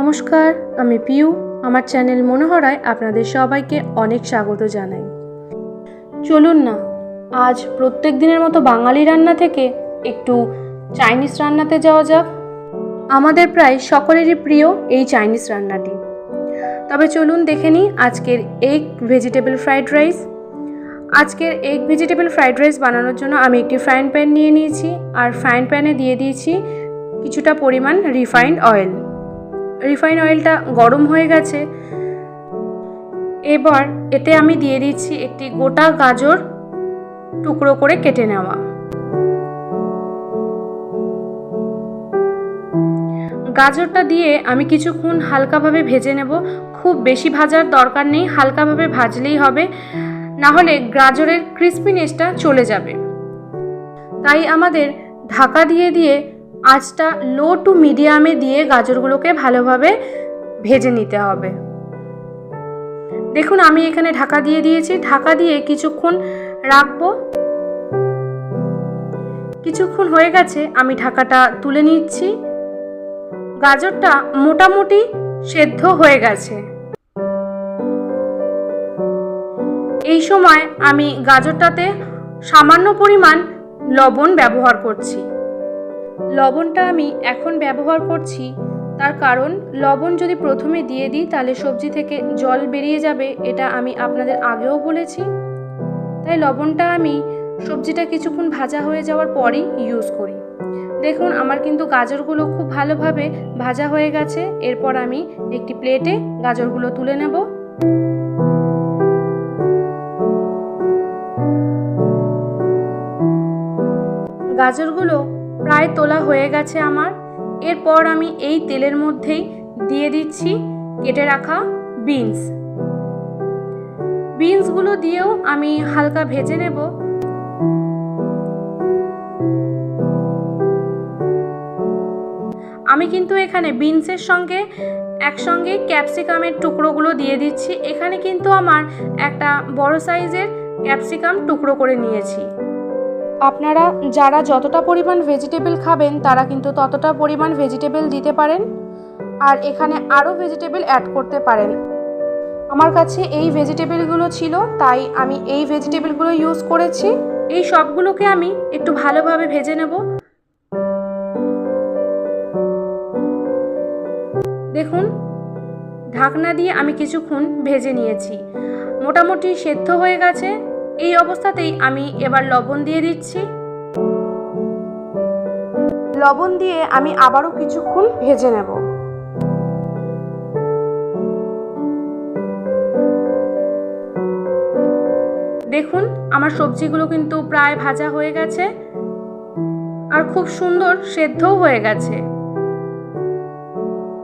নমস্কার, আমি পিউ। আমার চ্যানেল মনোহরায় আপনাদের সবাইকে অনেক স্বাগত জানাই। চলুন না, আজ প্রত্যেক দিনের মতো বাঙালি রান্না থেকে একটু চাইনিজ রান্নাতে যাওয়া যাক। আমাদের প্রায় সকলেরই প্রিয় এই চাইনিজ রান্নাটি। তবে চলুন দেখে নিই আজকের এগ ভেজিটেবল ফ্রাইড রাইস আজকের এগ ভেজিটেবল ফ্রাইড রাইস বানানোর জন্য আমি একটি ফ্রাইং প্যান নিয়ে নিয়েছি। আর ফ্রাইং প্যানে দিয়ে দিয়েছি কিছুটা পরিমাণ রিফাইন্ড অয়েল রিফাইন অয়েলটা গরম হয়ে গেছে। এবার এতে আমি দিয়ে দিচ্ছি একটি গোটা গাজর টুকরো করে কেটে নেওয়া। গাজরটা দিয়ে আমি কিছুক্ষণ হালকাভাবে ভেজে নেব। খুব বেশি ভাজার দরকার নেই, হালকাভাবে ভাজলেই হবে। না হলে গাজরের ক্রিস্পিনেসটা চলে যাবে। তাই আমাদের ঢাকা দিয়ে দিয়ে আঁচটা লো টু মিডিয়ামে দিয়ে গাজরগুলোকে ভালোভাবে ভেজে নিতে হবে। দেখুন, আমি এখানে ঢাকা দিয়ে দিয়েছি। ঢাকা দিয়ে কিছুক্ষণ রাখব। কিছুক্ষণ হয়ে গেছে, আমি ঢাকাটা তুলে নিচ্ছি। গাজরটা মোটামুটি সেদ্ধ হয়ে গেছে। এই সময় আমি গাজরটাতে সামান্য পরিমাণ লবণ ব্যবহার করছি। লবণটা আমি এখন ব্যবহার করছি। তার কারণ, লবণ যদি প্রথমে দিয়ে দিই, তাহলে সবজি থেকে জল বেরিয়ে যাবে, এটা আমি আপনাদের আগেও বলেছি। তাই লবণটা আমি সবজিটা কিছুক্ষণ ভাজা হয়ে যাওয়ার পরই ইউজ করি। দেখুন, আমার কিন্তু গাজরগুলো খুব ভালোভাবে ভাজা হয়ে গেছে। এরপর আমি একটি প্লেটে গাজরগুলো তুলে নেব। গাজরগুলো প্রায় তোলা হয়ে গেছে আমার। এরপর আমি এই তেলের মধ্যেই দিয়ে দিচ্ছি কেটে রাখা বিনস। বিনসগুলো দিয়েও আমি হালকা ভেজে নেব। আমি কিন্তু এখানে বিনসের সঙ্গে, একসঙ্গে ক্যাপসিকামের টুকরোগুলো দিয়ে দিচ্ছি। এখানে কিন্তু আমার একটা বড় সাইজের ক্যাপসিকাম টুকরো করে নিয়েছি। আপনারা যারা যতটা পরিমাণ ভেজিটেবল খাবেন, তারা কিন্তু ততটা পরিমাণ ভেজিটেবল দিতে পারেন। আর এখানে আরও ভেজিটেবল অ্যাড করতে পারেন। আমার কাছে এই ভেজিটেবলগুলো ছিল, তাই আমি এই ভেজিটেবলগুলো ইউজ করেছি। এই সবগুলোকে আমি একটু ভালোভাবে ভেজে নেব। দেখুন, ঢাকনা দিয়ে আমি কিছুক্ষণ ভেজে নিয়েছি। মোটামুটি সেদ্ধ হয়ে গেছে। এই অবস্থাতেই আমি এবার লবণ দিয়ে দিচ্ছি। লবণ দিয়ে আমি আবারও কিছুক্ষণ ভেজে নেব। দেখুন আমার সবজিগুলো কিন্তু প্রায় ভাজা হয়ে গেছে আর খুব সুন্দর সেদ্ধও হয়ে গেছে।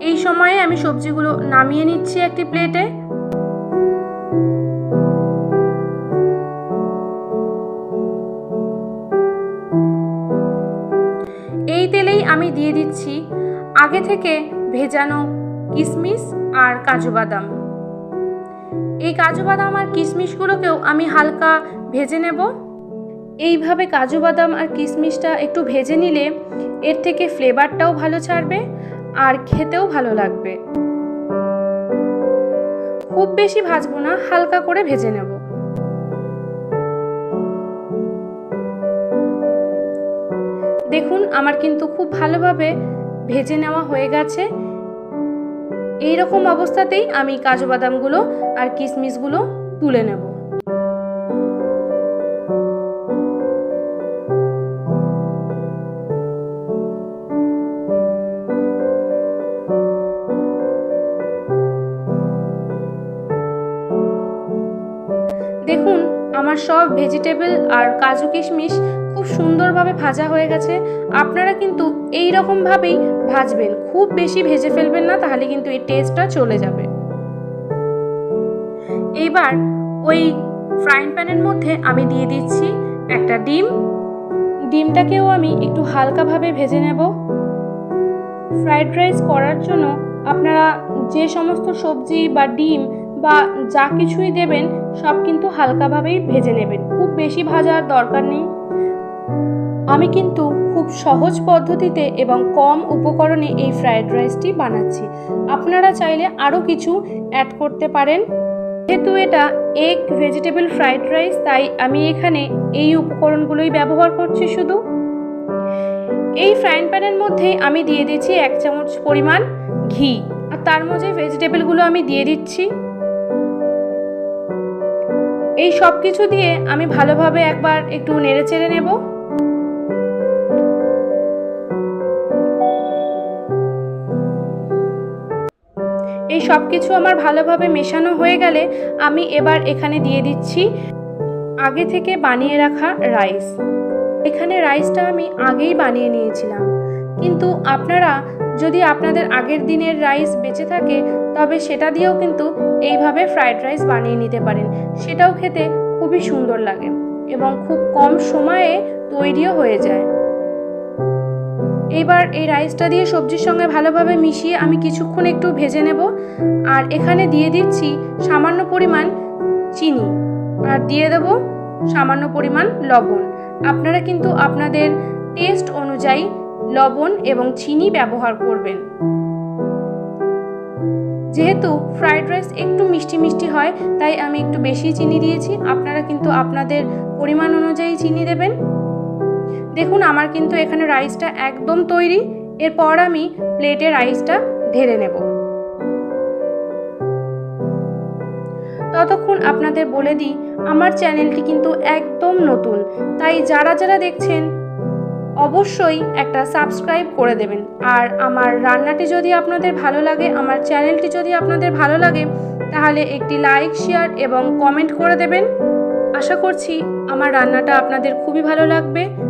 এই সময়ে আমি সবজিগুলো নামিয়ে নিচ্ছি একটি প্লেটে। আমি দিয়ে দিচ্ছি। আগে থেকে ভেজানো কিশমিশ আর কাজু বাদাম। এই কাজু বাদাম আর কিশমিশগুলোকেও আমি হালকা ভেজে নেব। এইভাবে কাজু বাদাম আর কিশমিশটা একটু ভেজে নিলে এর থেকে ফ্লেভারটাও ভালো ছাড়বে আর খেতেও ভালো লাগবে। খুব বেশি ভাজবো না, হালকা করে ভেজে নেব। দেখুন, আমার কিন্তু খুব ভালোভাবে ভেজে নেওয়া হয়ে গেছে। এই রকম অবস্থাতেই আমি কাজু বাদামগুলো আর কিশমিশগুলো তুলে নেব। দেখুন, আমার সব ভেজিটেবল আর কাজু কিশমিশ খুব সুন্দরভাবে ভাজা হয়ে গেছে। আপনারা কিন্তু এই রকমভাবেই ভাজবেন। খুব বেশি ভেজে ফেলবেন না, তাহলে কিন্তু এই টেস্টটা চলে যাবে। এইবার ওই ফ্রাইং প্যানের মধ্যে আমি দিয়ে দিচ্ছি একটা ডিম। ডিমটাকেও আমি একটু হালকাভাবে ভেজে নেব। ফ্রাইড রাইস করার জন্য আপনারা যে সমস্ত সবজি বা ডিম বা যা কিছুই দেবেন, সব কিন্তু হালকাভাবেই ভেজে নেবেন। খুব বেশি ভাজার দরকার নেই। আমি কিন্তু খুব সহজ পদ্ধতিতে এবং কম উপকরণে এই ফ্রায়েড রাইসটি বানাচ্ছি। আপনারা চাইলে আরও কিছু অ্যাড করতে পারেন। যেহেতু এটা এগ ভেজিটেবল ফ্রাইড রাইস তাই আমি এখানে এই উপকরণগুলোই ব্যবহার করছি শুধু। এই ফ্রাইং প্যানের মধ্যেই আমি দিয়ে দিচ্ছি এক চামচ পরিমাণ ঘি। আর তার মধ্যে ভেজিটেবলগুলো আমি দিয়ে দিচ্ছি। এই সব কিছু দিয়ে আমি ভালোভাবে একবার একটু নেড়ে চেড়ে নেব। এই সব কিছু আমার ভালোভাবে মেশানো হয়ে গেলে আমি এবার এখানে দিয়ে দিচ্ছি আগে থেকে বানিয়ে রাখা রাইস। এখানে রাইসটা আমি আগেই বানিয়ে নিয়েছিলাম। কিন্তু আপনারা যদি আপনাদের আগের দিনের রাইস বেঁচে থাকে, তবে সেটা দিয়েও কিন্তু এইভাবে ফ্রাইড রাইস বানিয়ে নিতে পারেন। সেটাও খেতে খুবই সুন্দর লাগে এবং খুব কম সময়ে তৈরিও হয়ে যায়। এইবার এই রাইসটা দিয়ে সবজির সঙ্গে ভালোভাবে মিশিয়ে আমি কিছুক্ষণ একটু ভেজে নেব। আর এখানে দিয়ে দিচ্ছি সামান্য পরিমাণ চিনি। আর দিয়ে দেব সামান্য পরিমাণ লবণ। আপনারা কিন্তু আপনাদের টেস্ট অনুযায়ী লবণ এবং চিনি ব্যবহার করবেন। যেহেতু ফ্রাইড রাইস একটু মিষ্টি মিষ্টি হয়, তাই আমি একটু বেশি চিনি দিয়েছি। আপনারা কিন্তু আপনাদের পরিমাণ অনুযায়ী চিনি দেবেন। দেখুন, আমার কিন্তু এখানে রাইসটা একদম তৈরি। এরপর আমি প্লেটে রাইসটা ঢেলে নেব। ততক্ষণ আপনাদের বলে দিই, আমার চ্যানেলটি কিন্তু একদম নতুন। তাই যারা যারা দেখছেন, অবশ্যই একটা সাবস্ক্রাইব করে দেবেন। আর আমার রান্নাটি যদি আপনাদের ভালো লাগে, আমার চ্যানেলটি যদি আপনাদের ভালো লাগে, তাহলে একটি লাইক শেয়ার এবং কমেন্ট করে দেবেন। আশা করছি আমার রান্নাটা আপনাদের খুবই ভালো লাগবে।